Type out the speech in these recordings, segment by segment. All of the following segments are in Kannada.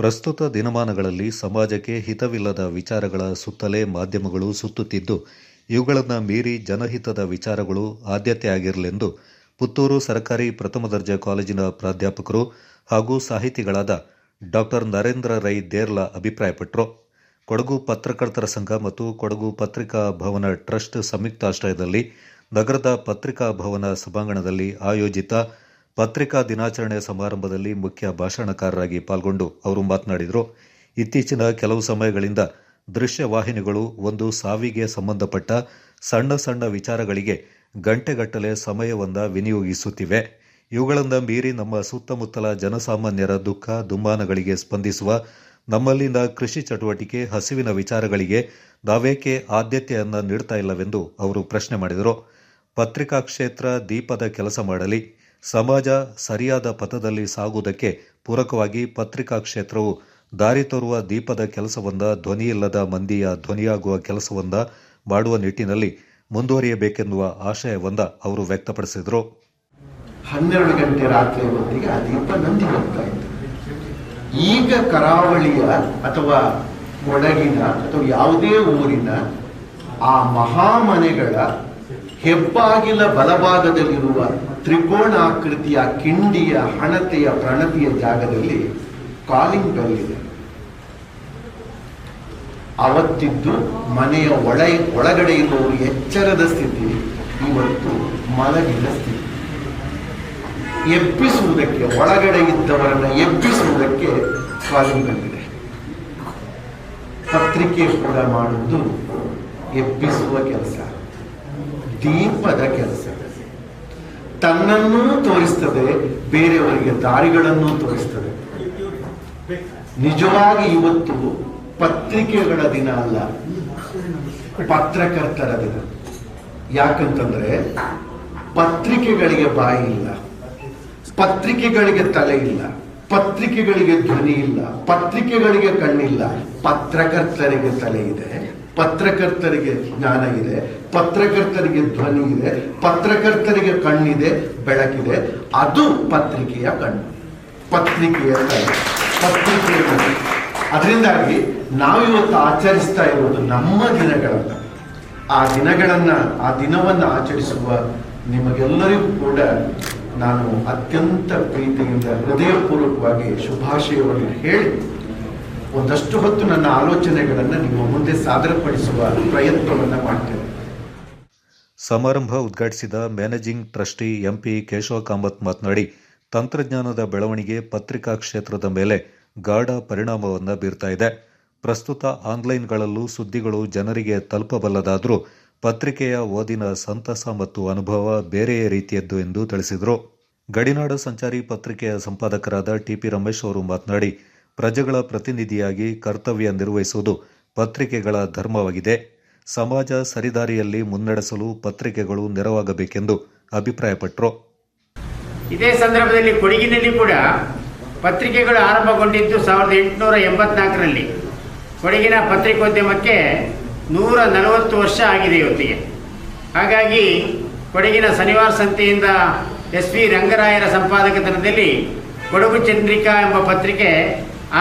ಪ್ರಸ್ತುತ ದಿನಮಾನಗಳಲ್ಲಿ ಸಮಾಜಕ್ಕೆ ಹಿತವಿಲ್ಲದ ವಿಚಾರಗಳ ಸುತ್ತಲೇ ಮಾಧ್ಯಮಗಳು ಸುತ್ತುತ್ತಿದ್ದು, ಇವುಗಳನ್ನು ಮೀರಿ ಜನಹಿತದ ವಿಚಾರಗಳು ಆದ್ಯತೆಯಾಗಿರಲೆಂದು ಪುತ್ತೂರು ಸರ್ಕಾರಿ ಪ್ರಥಮ ದರ್ಜೆ ಕಾಲೇಜಿನ ಪ್ರಾಧ್ಯಾಪಕರು ಹಾಗೂ ಸಾಹಿತಿಗಳಾದ ಡಾಕ್ಟರ್ ನರೇಂದ್ರ ರೈ ದೇರ್ಲಾ ಅಭಿಪ್ರಾಯಪಟ್ಟರು. ಕೊಡಗು ಪತ್ರಕರ್ತರ ಸಂಘ ಮತ್ತು ಕೊಡಗು ಪತ್ರಿಕಾ ಭವನ ಟ್ರಸ್ಟ್ ಸಂಯುಕ್ತಾಶ್ರಯದಲ್ಲಿ ನಗರದ ಪತ್ರಿಕಾ ಭವನ ಸಭಾಂಗಣದಲ್ಲಿ ಆಯೋಜಿತ ಪತ್ರಿಕಾ ದಿನಾಚರಣೆ ಸಮಾರಂಭದಲ್ಲಿ ಮುಖ್ಯ ಭಾಷಣಕಾರರಾಗಿ ಪಾಲ್ಗೊಂಡು ಅವರು ಮಾತನಾಡಿದರು. ಇತ್ತೀಚಿನ ಕೆಲವು ಸಮಯಗಳಿಂದ ದೃಶ್ಯ ವಾಹಿನಿಗಳು ಒಂದು ಸಾವಿಗೆ ಸಂಬಂಧಪಟ್ಟ ಸಣ್ಣ ಸಣ್ಣ ವಿಚಾರಗಳಿಗೆ ಗಂಟೆಗಟ್ಟಲೆ ಸಮಯವನ್ನ ವಿನಿಯೋಗಿಸುತ್ತಿವೆ. ಇವುಗಳನ್ನು ಮೀರಿ ನಮ್ಮ ಸುತ್ತಮುತ್ತಲ ಜನಸಾಮಾನ್ಯರ ದುಃಖ, ದುಮ್ಮಾನಗಳಿಗೆ ಸ್ಪಂದಿಸುವ, ನಮ್ಮಲ್ಲಿನ ಕೃಷಿ ಚಟುವಟಿಕೆ, ಹಸಿವಿನ ವಿಚಾರಗಳಿಗೆ ನಾವೇಕೆ ಆದ್ಯತೆಯನ್ನು ನೀಡ್ತಾ ಇಲ್ಲವೆಂದು ಅವರು ಪ್ರಶ್ನೆ ಮಾಡಿದರು. ಪತ್ರಿಕಾ ಕ್ಷೇತ್ರ ದೀಪದ ಕೆಲಸ ಮಾಡಲಿ. ಸಮಾಜ ಸರಿಯಾದ ಪಥದಲ್ಲಿ ಸಾಗುವುದಕ್ಕೆ ಪೂರಕವಾಗಿ ಪತ್ರಿಕಾ ಕ್ಷೇತ್ರವು ದಾರಿ ತೋರುವ ದೀಪದ ಕೆಲಸವೊಂದ, ಧ್ವನಿಯಿಲ್ಲದ ಮಂದಿಯ ಧ್ವನಿಯಾಗುವ ಕೆಲಸವೊಂದ ಮಾಡುವ ನಿಟ್ಟಿನಲ್ಲಿ ಮುಂದುವರಿಯಬೇಕೆನ್ನುವ ಆಶಯವೊಂದ ಅವರು ವ್ಯಕ್ತಪಡಿಸಿದರು. ಹನ್ನೆರಡು ಗಂಟೆ ರಾತ್ರಿಯ ಹೊತ್ತಿಗೆ ಆ ದೀಪ ನಂದಿ ಹೋಗ್ತಾ ಇತ್ತು. ಈಗ ಕರಾವಳಿಯ ಅಥವಾ ಕೊಡಗಿನ ಅಥವಾ ಯಾವುದೇ ಊರಿನ ಆ ಮಹಾಮನೆಗಳ ಹೆಬ್ಬಾಗಿಲ ಬಲಭಾಗದಲ್ಲಿರುವ ತ್ರಿಕೋಣಾಕೃತಿಯ ಕಿಂಡಿಯ ಹಣತೆಯ ಪ್ರಣತಿಯ ಜಾಗದಲ್ಲಿ ಕಾಲಿಂಗ್ ಬೆಲ್ ಅವತ್ತಿದ್ದು ಮನೆಯ ಒಳ, ಒಳಗಡೆ ಇರುವವರು ಎಚ್ಚರದ ಸ್ಥಿತಿ, ಇವತ್ತು ಮಲಗಿದ ಸ್ಥಿತಿ. ಎಬ್ಬಿಸುವುದಕ್ಕೆ, ಒಳಗಡೆ ಇದ್ದವರನ್ನ ಎಬ್ಬಿಸುವುದಕ್ಕೆ ಕಾಲಿಂಗ್ ಬೆಲ್ ಪತ್ರಿಕೆ ಕೂಡ ಮಾಡುವುದು ಎಬ್ಬಿಸುವ ಕೆಲಸ. ದೀಪದ ಕೆಲಸ. ತನ್ನನ್ನೂ ತೋರಿಸ್ತದೆ, ಬೇರೆಯವರಿಗೆ ದಾರಿಗಳನ್ನು ತೋರಿಸ್ತದೆ. ನಿಜವಾಗಿ ಇವತ್ತು ಪತ್ರಿಕೆಗಳ ದಿನ ಅಲ್ಲ, ಪತ್ರಕರ್ತರ ದಿನ. ಯಾಕಂತಂದ್ರೆ, ಪತ್ರಿಕೆಗಳಿಗೆ ಬಾಯಿ ಇಲ್ಲ. ಪತ್ರಿಕೆಗಳಿಗೆ ತಲೆ ಇಲ್ಲ. ಪತ್ರಿಕೆಗಳಿಗೆ ಧ್ವನಿ ಇಲ್ಲ. ಪತ್ರಿಕೆಗಳಿಗೆ ಕಣ್ಣಿಲ್ಲ. ಪತ್ರಕರ್ತರಿಗೆ ತಲೆ ಇದೆ. ಪತ್ರಕರ್ತರಿಗೆ ಜ್ಞಾನ ಇದೆ. ಪತ್ರಕರ್ತರಿಗೆ ಧ್ವನಿ ಇದೆ, ಪತ್ರಕರ್ತರಿಗೆ ಕಣ್ಣಿದೆ, ಬೆಳಕಿದೆ. ಅದು ಪತ್ರಿಕೆಯ ಕಣ್ಣು. ಪತ್ರಿಕೆಯ ಪತ್ರಿಕೆಯ ಕಣ್ಣು. ಅದರಿಂದಾಗಿ ನಾವಿವತ್ತು ಆಚರಿಸ್ತಾ ಇರುವುದು ನಮ್ಮ ದಿನಗಳನ್ನು. ಆ ದಿನಗಳನ್ನು, ಆ ದಿನವನ್ನು ಆಚರಿಸುವ ನಿಮಗೆಲ್ಲರಿಗೂ ಕೂಡ ನಾನು ಅತ್ಯಂತ ಪ್ರೀತಿಯಿಂದ, ಹೃದಯಪೂರ್ವಕವಾಗಿ ಶುಭಾಶಯವನ್ನು ಹೇಳಿ, ಒಂದಷ್ಟು ಹೊತ್ತು ನನ್ನ ಆಲೋಚನೆಗಳನ್ನು ನಿಮ್ಮ ಮುಂದೆ ಸಾದರಪಡಿಸುವ ಪ್ರಯತ್ನವನ್ನು ಮಾಡ್ತೇನೆ. ಸಮಾರಂಭ ಉದ್ಘಾಟಿಸಿದ managing trustee MP Keshava Kamath ಮಾತನಾಡಿ, ತಂತ್ರಜ್ಞಾನದ ಬೆಳವಣಿಗೆ ಪತ್ರಿಕಾ ಕ್ಷೇತ್ರದ ಮೇಲೆ ಗಾಢ ಪರಿಣಾಮವನ್ನು ಬೀರ್ತಾ ಇದೆ. ಪ್ರಸ್ತುತ ಆನ್ಲೈನ್ಗಳಲ್ಲೂ ಸುದ್ದಿಗಳು ಜನರಿಗೆ ತಲುಪಬಲ್ಲದಾದರೂ ಪತ್ರಿಕೆಯ ಓದಿನ ಸಂತಸ ಮತ್ತು ಅನುಭವ ಬೇರೆಯೇ ರೀತಿಯದ್ದು ಎಂದು ತಿಳಿಸಿದರು. ಗಡಿನಾಡ ಸಂಚಾರಿ ಪತ್ರಿಕೆಯ ಸಂಪಾದಕರಾದ ಟಿಪಿ ರಮೇಶ್ ಅವರು ಮಾತನಾಡಿ, ಪ್ರಜೆಗಳ ಪ್ರತಿನಿಧಿಯಾಗಿ ಕರ್ತವ್ಯ ನಿರ್ವಹಿಸುವುದು ಪತ್ರಿಕೆಗಳ ಧರ್ಮವಾಗಿದೆ. ಸಮಾಜ ಸರಿದಾರಿಯಲ್ಲಿ ಮುನ್ನಡೆಸಲು ಪತ್ರಿಕೆಗಳು ನೆರವಾಗಬೇಕೆಂದು ಅಭಿಪ್ರಾಯಪಟ್ಟರು ಇದೇ ಸಂದರ್ಭದಲ್ಲಿ ಕೊಡಗಿನಲ್ಲಿ ಕೂಡ ಪತ್ರಿಕೆಗಳು ಆರಂಭಗೊಂಡಿದ್ದು ಸಾವಿರದ ಎಂಟುನೂರ ಎಂಬತ್ನಾಲ್ಕರಲ್ಲಿ. ಕೊಡಗಿನ ಪತ್ರಿಕೋದ್ಯಮಕ್ಕೆ ನೂರ ನಲವತ್ತು ವರ್ಷ ಆಗಿದೆ ಇವತ್ತಿಗೆ. ಹಾಗಾಗಿ ಕೊಡಗಿನ ಶನಿವಾರ ಸಂತೆಯಿಂದ ಎಸ್ ವಿ ರಂಗರಾಯರ ಸಂಪಾದಕತನದಲ್ಲಿ ಕೊಡಗು ಚಂದ್ರಿಕಾ ಎಂಬ ಪತ್ರಿಕೆ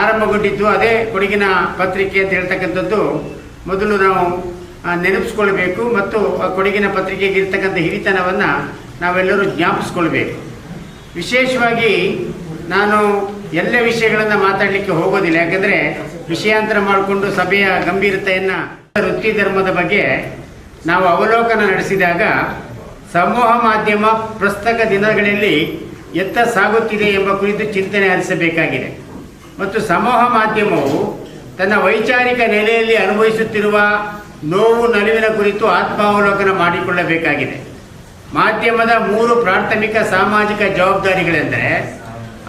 ಆರಂಭಗೊಂಡಿದ್ದು, ಅದೇ ಕೊಡಗಿನ ಪತ್ರಿಕೆ ಅಂತ ಹೇಳ್ತಕ್ಕಂಥದ್ದು. ಮೊದಲು ನಾವು ನೆನಪಿಸ್ಕೊಳ್ಬೇಕು ಮತ್ತು ಆ ಕೊಡಗಿನ ಪತ್ರಿಕೆಗೆ ಇರ್ತಕ್ಕಂಥ ಹಿರಿತನವನ್ನು ನಾವೆಲ್ಲರೂ ಜ್ಞಾಪಿಸ್ಕೊಳ್ಬೇಕು. ವಿಶೇಷವಾಗಿ ನಾನು ಎಲ್ಲ ವಿಷಯಗಳನ್ನು ಮಾತಾಡಲಿಕ್ಕೆ ಹೋಗೋದಿಲ್ಲ, ಯಾಕಂದರೆ ವಿಷಯಾಂತರ ಮಾಡಿಕೊಂಡು ಸಭೆಯ ಗಂಭೀರತೆಯನ್ನು ವೃತ್ತಿ ಧರ್ಮದ ಬಗ್ಗೆ ನಾವು ಅವಲೋಕನ ನಡೆಸಿದಾಗ ಸಮೂಹ ಮಾಧ್ಯಮ ಪ್ರಸ್ತಕ ದಿನಗಳಲ್ಲಿ ಎತ್ತ ಸಾಗುತ್ತಿದೆ ಎಂಬ ಕುರಿತು ಚಿಂತನೆ ಹರಿಸಬೇಕಾಗಿದೆ ಮತ್ತು ಸಮೂಹ ಮಾಧ್ಯಮವು ತನ್ನ ವೈಚಾರಿಕ ನೆಲೆಯಲ್ಲಿ ಅನುಭವಿಸುತ್ತಿರುವ ನೋವು ನಲಿವಿನ ಕುರಿತು ಆತ್ಮಾವಲೋಕನ ಮಾಡಿಕೊಳ್ಳಬೇಕಾಗಿದೆ. ಮಾಧ್ಯಮದ ಮೂರು ಪ್ರಾಥಮಿಕ ಸಾಮಾಜಿಕ ಜವಾಬ್ದಾರಿಗಳೆಂದರೆ,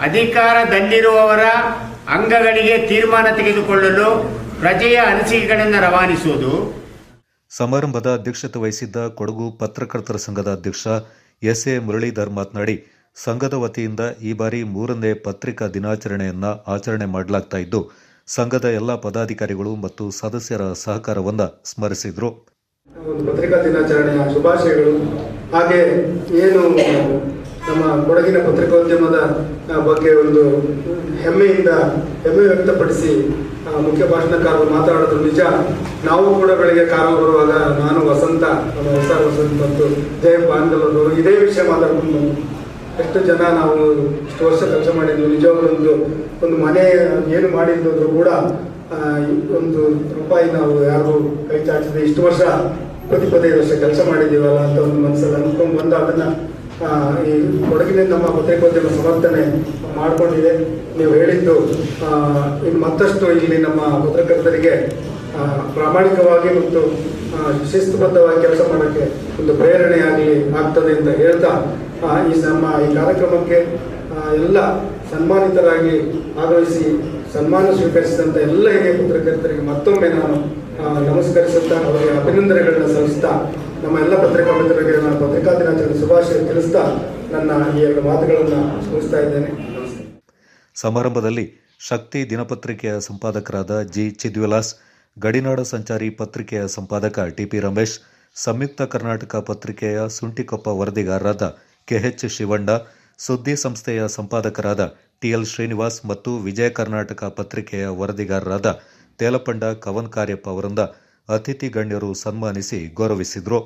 ಅಧಿಕಾರದಲ್ಲಿರುವವರ ಅಂಗಗಳಿಗೆ ತೀರ್ಮಾನ ತೆಗೆದುಕೊಳ್ಳಲು ಪ್ರಜೆಯ ಅನಿಸಿಕೆಗಳನ್ನು ರವಾನಿಸುವುದು. ಸಮಾರಂಭದ ಅಧ್ಯಕ್ಷತೆ ವಹಿಸಿದ್ದ ಕೊಡಗು ಪತ್ರಕರ್ತರ ಸಂಘದ ಅಧ್ಯಕ್ಷ ಎಸ್ ಎ ಮುರಳೀಧರ್ ಮಾತನಾಡಿ, ಸಂಘದ ವತಿಯಿಂದ ಈ ಬಾರಿ ಮೂರನೇ ಪತ್ರಿಕಾ ದಿನಾಚರಣೆಯನ್ನ ಆಚರಣೆ ಮಾಡಲಾಗ್ತಾ ಇದ್ದು ಸಂಘದ ಎಲ್ಲ ಪದಾಧಿಕಾರಿಗಳು ಮತ್ತು ಸದಸ್ಯರ ಸಹಕಾರವನ್ನು ಸ್ಮರಿಸಿದರು. ಪತ್ರಿಕಾ ದಿನಾಚರಣೆಯ ಶುಭಾಶಯಗಳು. ಹಾಗೆ ಏನು ನಮ್ಮ ಕೊಡಗಿನ ಪತ್ರಿಕೋದ್ಯಮದ ಬಗ್ಗೆ ಒಂದು ಹೆಮ್ಮೆಯಿಂದ ಹೆಮ್ಮೆ ವ್ಯಕ್ತಪಡಿಸಿ ಮುಖ್ಯ ಭಾಷಣಕಾರರು ಮಾತಾಡೋದು ನಿಜ. ನಾವು ಕೂಡ ಬೆಳಗ್ಗೆ ಕಾರು ಬರುವಾಗ ನಾನು ವಸಂತ, ನಮ್ಮ ವಸಂತ ಮತ್ತು ಜಯ ಪಾಂಡವರು ಇದೇ ವಿಷಯ ಮಾತಾಡ್ಕೊಂಡು. ಎಷ್ಟು ಜನ ನಾವು ಇಷ್ಟು ವರ್ಷ ಕೆಲಸ ಮಾಡಿದ್ವಿ, ನಿಜವಾಗ್ಲೂ ಒಂದು ಮನೆ ಏನು ಮಾಡಿದ್ರು ಕೂಡ ಒಂದು ರೂಪಾಯಿ ನಾವು ಯಾರು ಕೈ ಚಾಚಿದ್ರೆ ಇಷ್ಟು ವರ್ಷ ಇಪ್ಪತ್ತೈದು ವರ್ಷ ಕೆಲಸ ಮಾಡಿದ್ದೀವಲ್ಲ ಅಂತ ಒಂದು ಮನಸ್ಸಲ್ಲಿ ಅನ್ಕೊಂಡು ಬಂದು ಅದನ್ನು ಈ ಕೊಡಗಿನ ನಮ್ಮ ಪತ್ರಿಕೋದ್ಯಮ ಸಮರ್ಥನೆ ಮಾಡಿಕೊಂಡಿದೆ. ನೀವು ಹೇಳಿದ್ದು ಇನ್ನು ಮತ್ತಷ್ಟು ಇಲ್ಲಿ ನಮ್ಮ ಪತ್ರಕರ್ತರಿಗೆ ಪ್ರಾಮಾಣಿಕವಾಗಿ ಮತ್ತು ಶಿಸ್ತುಬದ್ಧವಾಗಿ ಕೆಲಸ ಮಾಡೋಕ್ಕೆ ಒಂದು ಪ್ರೇರಣೆಯಾಗಲಿ ಆಗ್ತದೆ ಅಂತ ಹೇಳ್ತಾ ಈ ನಮ್ಮ ಈ ಕಾರ್ಯಕ್ರಮಕ್ಕೆ ಎಲ್ಲ ಸನ್ಮಾನಿತರಾಗಿ ಆಗಮಿಸಿ ಸನ್ಮಾನ ಸ್ವೀಕರಿಸಿದಂಥ ಎಲ್ಲ ಹಿರಿಯ ಪತ್ರಕರ್ತರಿಗೆ ಮತ್ತೊಮ್ಮೆ ನಾನು ನಮಸ್ಕರಿಸುತ್ತಾ, ಅವರಿಗೆ ಅಭಿನಂದನೆಗಳನ್ನು ಸಲ್ಲಿಸ್ತಾ ನಮ್ಮ ಎಲ್ಲ ಪತ್ರಿಕಾ ಮಿತ್ರರಿಗೆ ನಾನು ಪತ್ರಿಕಾ ದಿನಾಚರಣೆ ಶುಭಾಶಯ ತಿಳಿಸ್ತಾ ನನ್ನ ಈ ಎರಡು ಮಾತುಗಳನ್ನು ಮುಗಿಸ್ತಾ ಇದ್ದೇನೆ. ಸಮಾರಂಭದಲ್ಲಿ ಶಕ್ತಿ ದಿನಪತ್ರಿಕೆಯ ಸಂಪಾದಕರಾದ ಜಿ ಚಿದ್ವಿಲಾಸ್, ಗಡಿನಾಡ ಸಂಚಾರಿ ಪತ್ರಿಕೆಯ ಸಂಪಾದಕ ಟಿಪಿ ರಮೇಶ್, ಸಂಯುಕ್ತ ಕರ್ನಾಟಕ ಪತ್ರಿಕೆಯ ಸುಂಟಿಕೊಪ್ಪ ವರದಿಗಾರರಾದ ಕೆಎಚ್ ಶಿವಣ್ಣ, ಸುದ್ದಿ ಸಂಸ್ಥೆಯ ಸಂಪಾದಕರಾದ ಟಿಎಲ್ ಶ್ರೀನಿವಾಸ್ ಮತ್ತು ವಿಜಯ ಕರ್ನಾಟಕ ಪತ್ರಿಕೆಯ ವರದಿಗಾರರಾದ ತೇಲಪಂಡ ಕವನ್ ಕಾರ್ಯಪ್ಪ ಅವರಿಂದ ಅತಿಥಿ ಗಣ್ಯರು ಸನ್ಮಾನಿಸಿ ಗೌರವಿಸಿದರು.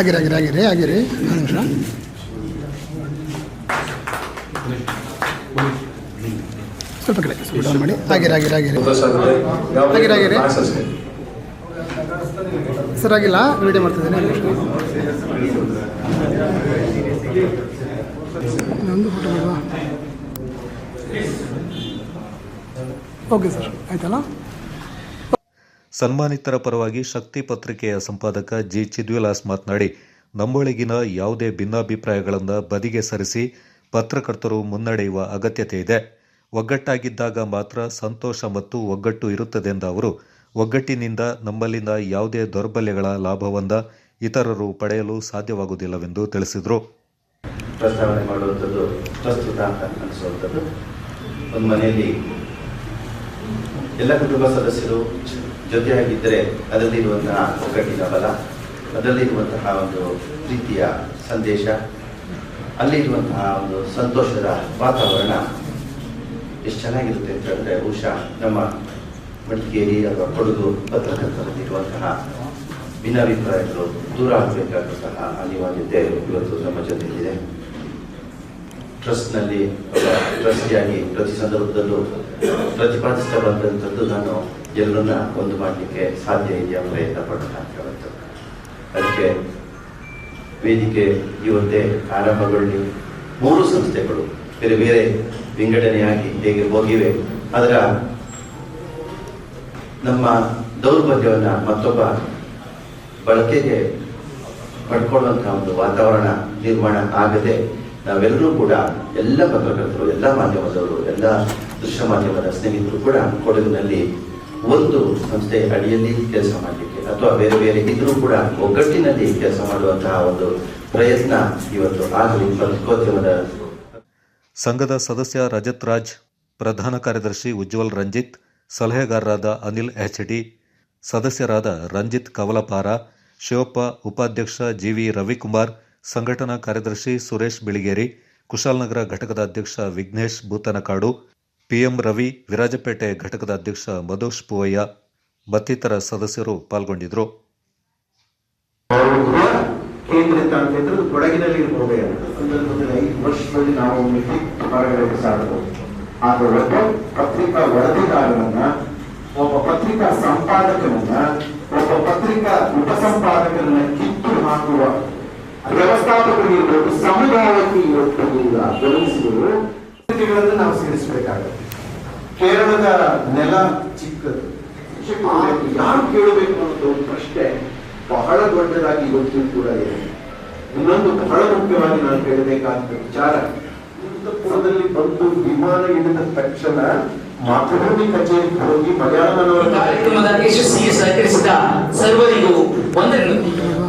ಆಗಿರಿ ಆಗಿರಿ ಆಗಿರಿ ಆಗಿರಿ ಸ್ವಲ್ಪ ಕಡೆ ಸ್ವಲ್ಪ ಡೌನ್ ಮಾಡಿ. ಆಗಿರಿ ಆಗಿರಿ ಆಗಿರಿ ಆಗಿರಿ ಆಗಿರಿ ಸರ್, ಆಗಿಲ್ಲ. ವೀಡಿಯೋ ಮಾಡ್ತಿದ್ದೀನಿ. ಒಂದು ಫೋಟೋ ಮಾಡುವ ಓಕೆ ಸರ್ ಆಯ್ತಲ್ಲ? ಸನ್ಮಾನಿತರ ಪರವಾಗಿ ಶಕ್ತಿ ಪತ್ರಿಕೆಯ ಸಂಪಾದಕ ಜಿ. ಚಿದ್ವಿಲಾಸ್ ಮಾತನಾಡಿ ನಮ್ಮೊಳಗಿನ ಯಾವುದೇ ಭಿನ್ನಾಭಿಪ್ರಾಯಗಳನ್ನು ಬದಿಗೆ ಸರಿಸಿ ಪತ್ರಕರ್ತರು ಮುನ್ನಡೆಯುವ ಅಗತ್ಯತೆ ಇದೆ. ಒಗ್ಗಟ್ಟಾಗಿದ್ದಾಗ ಮಾತ್ರ ಸಂತೋಷ ಮತ್ತು ಒಗ್ಗಟ್ಟು ಇರುತ್ತದೆ ಎಂದ ಅವರು, ಒಗ್ಗಟ್ಟಿನಿಂದ ನಮ್ಮಲ್ಲಿನ ಯಾವುದೇ ದೌರ್ಬಲ್ಯಗಳ ಲಾಭವನ್ನು ಇತರರು ಪಡೆಯಲು ಸಾಧ್ಯವಾಗುವುದಿಲ್ಲವೆಂದು ತಿಳಿಸಿದರು. ಪ್ರಸ್ತಾವನೆ ಮಾಡುವಂಥದ್ದು ಪ್ರಸ್ತುತ ಅಂತ ಒಂದು ಮನೆಯಲ್ಲಿ ಎಲ್ಲ ಕುಟುಂಬ ಸದಸ್ಯರು ಜೊತೆಯಾಗಿದ್ದರೆ ಅದರಲ್ಲಿರುವಂತಹ ಒಗ್ಗಟ್ಟಿನ ಬಲ ಅದರಲ್ಲಿರುವಂತಹ ಒಂದು ಪ್ರೀತಿಯ ಸಂದೇಶ ಅಲ್ಲಿರುವಂತಹ ಒಂದು ಸಂತೋಷದ ವಾತಾವರಣ ಎಷ್ಟು ಚೆನ್ನಾಗಿರುತ್ತೆ ಅಂತ ಹೇಳಿದ್ರೆ ಬಹುಶಃ ನಮ್ಮ ಮಡಿಕೇರಿ ಅಥವಾ ಕೊಡಗು ಪತ್ರಕರ್ತರಲ್ಲಿರುವಂತಹ ಭಿನ್ನಾಭಿಪ್ರಾಯಗಳು ದೂರ ಆಗಬೇಕಾದಂತಹ ಅನಿವಾರ್ಯತೆ ಇವತ್ತು ನಮ್ಮ ಜೊತೆಯಲ್ಲಿದೆ. ಟ್ರಸ್ಟ್ನಲ್ಲಿ ಟ್ರಸ್ಟಿಯಾಗಿ ಪ್ರತಿ ಸಂದರ್ಭದಲ್ಲೂ ಪ್ರತಿಪಾದಿಸ್ತಾ ಬಂದಂಥದ್ದು ನಾನು ಎಲ್ಲರನ್ನ ಒಂದು ಮಾಡಲಿಕ್ಕೆ ಸಾಧ್ಯ ಇದೆಯಾ ಪ್ರಯತ್ನ ಪಡೋಣ ಅದಕ್ಕೆ ವೇದಿಕೆ ಇವತ್ತೇ ಆರಂಭಗೊಳ್ಳಿ. ಮೂರು ಸಂಸ್ಥೆಗಳು, ಬೇರೆ ಬೇರೆ ವಿಂಗಡಣೆಯಾಗಿ ಹೇಗೆ ಹೋಗಿವೆ, ಅದರ ನಮ್ಮ ದೌರ್ಬಲ್ಯವನ್ನ ಮತ್ತೊಬ್ಬ ಬಳಕೆಗೆ ಪಡ್ಕೊಳ್ಳುವಂತಹ ಒಂದು ವಾತಾವರಣ ನಿರ್ಮಾಣ ಆಗದೆ ನಾವೆಲ್ಲರೂ ಕೂಡ ಎಲ್ಲ ಪತ್ರಕರ್ತರು, ಎಲ್ಲ ಮಾಧ್ಯಮದವರು, ಎಲ್ಲ ದೃಶ್ಯ ಮಾಧ್ಯಮದ ಸ್ನೇಹಿತರು ಕೂಡ ಕೊಡಗಿನಲ್ಲಿ ಒಂದು ಸಂಸ್ಥೆ ಅಡಿಯಲ್ಲಿ ಕೆಲಸ ಮಾಡಲಿಕ್ಕೆ ಅಥವಾ ಬೇರೆ ಬೇರೆ ಇದ್ರೂ ಕೂಡ ಒಗ್ಗಟ್ಟಿನಲ್ಲಿ ಕೆಲಸ ಮಾಡುವಂತಹ ಒಂದು ಪ್ರಯತ್ನ ಇವತ್ತು ಆಗಲಿ. ಪತ್ರಿಕೋದ್ಯಮದ ಸಂಘದ ಸದಸ್ಯ ರಜತ್ ರಾಜ್, ಪ್ರಧಾನ ಕಾರ್ಯದರ್ಶಿ ಉಜ್ವಲ್ ರಂಜಿತ್, ಸಲಹೆಗಾರರಾದ ಅನಿಲ್ ಎಚ್ಡಿ, ಸದಸ್ಯರಾದ ರಂಜಿತ್ ಕವಲಪಾರ, ಶಿವಪ್ಪ, ಉಪಾಧ್ಯಕ್ಷ ಜಿವಿ ರವಿಕುಮಾರ್ ಸಂಘಟನಾ ಕಾರ್ಯದರ್ಶಿ ಸುರೇಶ್ ಬಿಳಿಗೇರಿ, ಕುಶಾಲನಗರ ಘಟಕದ ಅಧ್ಯಕ್ಷ ವಿಘ್ನೇಶ್ ಭೂತನಕಾಡು, ಪಿಎಂ ರವಿ, ವಿರಾಜಪೇಟೆ ಘಟಕದ ಅಧ್ಯಕ್ಷ ಮಧುಷ್ ಪೂವಯ್ಯ, ಮತ್ತಿತರ ಸದಸ್ಯರು ಪಾಲ್ಗೊಂಡಿದ್ದರು. ಕೇಂದ್ರಿತ ಅಂತ. ಕೊಡಗಿನಲ್ಲಿ ವರ್ಷದಲ್ಲಿ ನಾವು ಒಬ್ಬ ಪತ್ರಿಕಾ ವರದಿಗಾರನನ್ನ, ಒಬ್ಬ ಪತ್ರಿಕಾ ಸಂಪಾದಕನನ್ನ, ಒಬ್ಬ ಪತ್ರಿಕಾ ಕಿತ್ತು ಹಾಕುವ ವ್ಯವಸ್ಥಾಪಕರಿರ್ಬೋದು, ಸಮುದಾಯಕ್ಕೆ ಇವತ್ತು ಈಗ ಗಮನಿಸಿದರು ನಾವು ಸೇರಿಸಬೇಕಾಗುತ್ತೆ. ಕೇರಳದ ನೆಲ ಚಿಕ್ಕದು. ಯಾರು ಕೇಳಬೇಕು ಅನ್ನೋದು ಒಂದು ಪ್ರಶ್ನೆ ಬಹಳ ದೊಡ್ಡದಾಗಿ ಇವತ್ತು ಕೂಡ ಇದೆ. ಇನ್ನೊಂದು ಬಹಳ ಮುಖ್ಯವಾಗಿ ನಾನು ಹೇಳಬೇಕಾದ ವಿಚಾರ ಬಂದು ವಿಮಾನ ಇಳಿದ ತಕ್ಷಣ ಮಾತೃಭೂಮಿ ಕಚೇರಿಗೆ ಹೋಗಿ ಮಲಯಾಳಮನವರ ಕಾರ್ಯಕ್ರಮದ ಯಶಸ್ಸಿಗೆ ಸಹಕರಿಸಿದ ಸರ್ವರಿಗೂ ವಂದನೆಗಳು.